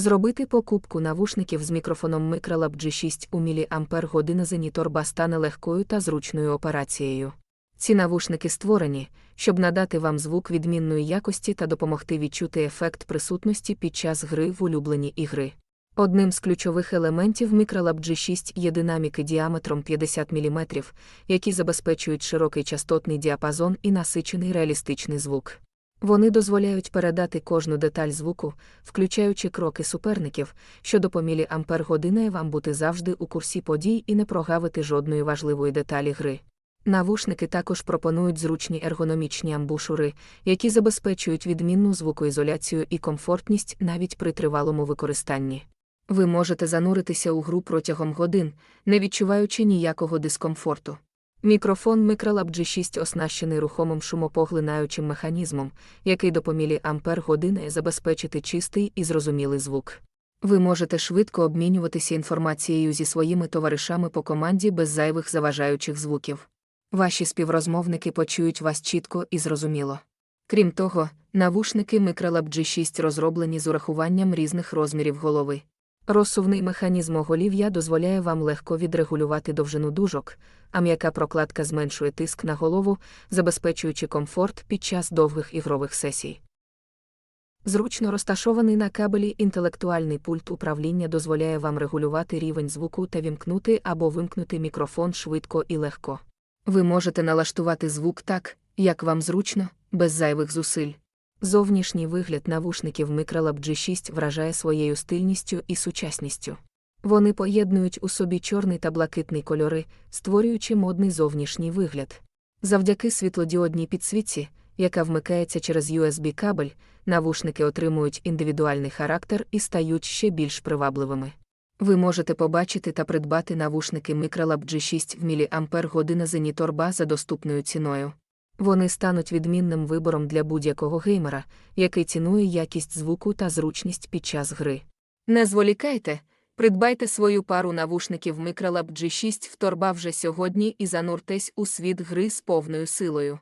Зробити покупку навушників з мікрофоном Microlab G6 у мАч Зеніторба стане легкою та зручною операцією. Ці навушники створені, щоб надати вам звук відмінної якості та допомогти відчути ефект присутності під час гри в улюблені ігри. Одним з ключових елементів Microlab G6 є динаміки діаметром 50 мм, які забезпечують широкий частотний діапазон і насичений реалістичний звук. Вони дозволяють передати кожну деталь звуку, включаючи кроки суперників, що допомілі ампер-годиною вам бути завжди у курсі подій і не прогавити жодної важливої деталі гри. Навушники також пропонують зручні ергономічні амбушури, які забезпечують відмінну звукоізоляцію і комфортність навіть при тривалому використанні. Ви можете зануритися у гру протягом годин, не відчуваючи ніякого дискомфорту. Мікрофон Microlab G6 оснащений рухомим шумопоглинаючим механізмом, який допомілі ампер-години забезпечити чистий і зрозумілий звук. Ви можете швидко обмінюватися інформацією зі своїми товаришами по команді без зайвих заважаючих звуків. Ваші співрозмовники почують вас чітко і зрозуміло. Крім того, навушники Microlab G6 розроблені з урахуванням різних розмірів голови. Розсувний механізм оголів'я дозволяє вам легко відрегулювати довжину дужок, а м'яка прокладка зменшує тиск на голову, забезпечуючи комфорт під час довгих ігрових сесій. Зручно розташований на кабелі інтелектуальний пульт управління дозволяє вам регулювати рівень звуку та вімкнути або вимкнути мікрофон швидко і легко. Ви можете налаштувати звук так, як вам зручно, без зайвих зусиль. Зовнішній вигляд навушників Microlab G6 вражає своєю стильністю і сучасністю. Вони поєднують у собі чорний та блакитний кольори, створюючи модний зовнішній вигляд. Завдяки світлодіодній підсвітці, яка вмикається через USB-кабель, навушники отримують індивідуальний характер і стають ще більш привабливими. Ви можете побачити та придбати навушники Microlab G6 в мАч за доступною ціною. Вони стануть відмінним вибором для будь-якого геймера, який цінує якість звуку та зручність під час гри. Не зволікайте, придбайте свою пару навушників Microlab G6 в торба вже сьогодні і зануртесь у світ гри з повною силою.